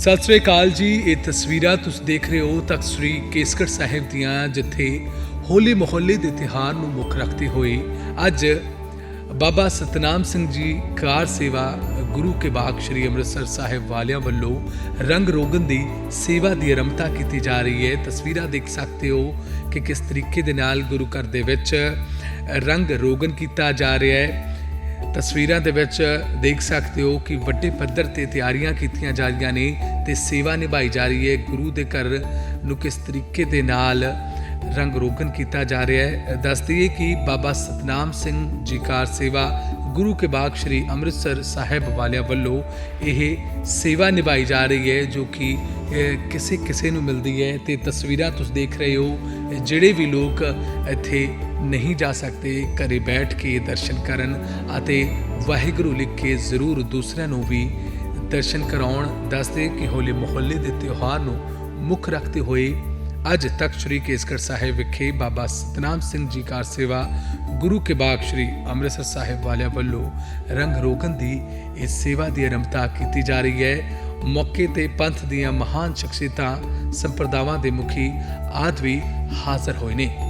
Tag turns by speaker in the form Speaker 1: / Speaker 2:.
Speaker 1: ਸਤਿ ਸ੍ਰੀ ਅਕਾਲ ਜੀ, ਇਹ ਤਸਵੀਰਾਂ ਤੁਸੀਂ ਦੇਖ ਰਹੇ ਹੋ ਤਖਤ ਸ੍ਰੀ ਕੇਸਗੜ੍ਹ ਸਾਹਿਬ ਦੀਆਂ, ਜਿੱਥੇ ਹੋਲੀ ਮੁਹੱਲੇ ਦੇ ਤਿਉਹਾਰ ਨੂੰ ਮੁੱਖ ਰੱਖਦੇ ਹੋਏ ਅੱਜ ਬਾਬਾ ਸਤਨਾਮ ਸਿੰਘ ਜੀ ਕਾਰ ਸੇਵਾ ਗੁਰੂ ਕੇ ਬਾਗ ਸ੍ਰੀ ਅੰਮ੍ਰਿਤਸਰ ਸਾਹਿਬ ਵਾਲਿਆਂ ਵੱਲੋਂ ਰੰਗ ਰੋਗਨ ਦੀ ਸੇਵਾ ਦੀ ਆਰੰਭਤਾ ਕੀਤੀ ਜਾ ਰਹੀ ਹੈ। ਤਸਵੀਰਾਂ ਦੇਖ ਸਕਦੇ ਹੋ ਕਿ ਕਿਸ ਤਰੀਕੇ ਦੇ ਨਾਲ ਗੁਰੂ ਘਰ ਦੇ ਵਿੱਚ ਰੰਗ ਰੋਗਨ ਕੀਤਾ ਜਾ ਰਿਹਾ ਹੈ। ਤਸਵੀਰਾਂ ਦੇ ਵਿੱਚ ਦੇਖ ਸਕਦੇ ਹੋ ਕਿ ਵੱਡੇ ਪੱਧਰ ਤੇ ਤਿਆਰੀਆਂ ਕੀਤੀਆਂ ਜਾ ਰਹੀਆਂ ਨੇ ਤੇ ਸੇਵਾ ਨਿਭਾਈ ਜਾ ਰਹੀ ਹੈ। ਗੁਰੂ ਦੇ ਘਰ ਨੂੰ ਕਿਸ ਤਰੀਕੇ ਦੇ ਨਾਲ ਰੰਗ ਰੋਗਨ ਕੀਤਾ ਜਾ ਰਿਹਾ ਹੈ। ਦੱਸ ਦਈਏ ਕਿ ਬਾਬਾ ਸਤਨਾਮ ਸਿੰਘ ਜੀ ਕਾਰ ਸੇਵਾ ਗੁਰੂ ਕੇ ਬਾਗ ਸ੍ਰੀ ਅੰਮ੍ਰਿਤਸਰ ਸਾਹਿਬ ਵਾਲਿਆਂ ਵੱਲੋਂ ਇਹ ਸੇਵਾ ਨਿਭਾਈ ਜਾ ਰਹੀ ਹੈ ਜੋ ਕਿ ਕਿਸੇ ਕਿਸੇ ਨੂੰ ਮਿਲਦੀ ਹੈ। ਤੇ ਤਸਵੀਰਾਂ ਤੁਸੀਂ ਦੇਖ ਰਹੇ ਹੋ, ਜਿਹੜੇ ਵੀ ਲੋਕ ਇੱਥੇ ਨਹੀਂ ਜਾ ਸਕਦੇ, ਘਰੇ ਬੈਠ ਕੇ ਦਰਸ਼ਨ ਕਰਨ ਅਤੇ ਵਾਹਿਗੁਰੂ ਲਿਖ ਕੇ ਜ਼ਰੂਰ ਦੂਸਰਿਆਂ ਨੂੰ ਵੀ ਦਰਸ਼ਨ ਕਰਾਉਣ, ਦੱਸਦੇ ਕਿ ਹੋਲੀ ਮੁਹੱਲੇ ਦੇ ਤਿਉਹਾਰ ਨੂੰ ਮੁੱਖ ਰੱਖਦੇ ਹੋਏ ਅੱਜ ਤੱਕ ਸ੍ਰੀ ਕੇਸਗੜ੍ਹ ਸਾਹਿਬ ਵਿਖੇ ਬਾਬਾ ਸਤਨਾਮ ਸਿੰਘ ਜੀ ਕਾਰ ਸੇਵਾ, ਗੁਰੂ ਕੇ ਬਾਗ ਸ੍ਰੀ ਅੰਮ੍ਰਿਤਸਰ ਸਾਹਿਬ ਵਾਲਿਆਂ ਵੱਲੋਂ ਰੰਗ ਰੋਗਨ ਦੀ ਇਸ ਸੇਵਾ ਦੀ ਆਰੰਭਤਾ ਕੀਤੀ ਜਾ ਰਹੀ ਹੈ। ਮੌਕੇ ਤੇ ਪੰਥ ਦੀਆਂ ਮਹਾਨ ਸ਼ਖਸੀਅਤਾਂ, ਸੰਪਰਦਾਵਾਂ ਦੇ ਮੁਖੀ ਆਦਿ ਵੀ ਹਾਜ਼ਰ ਹੋਏ ਨੇ।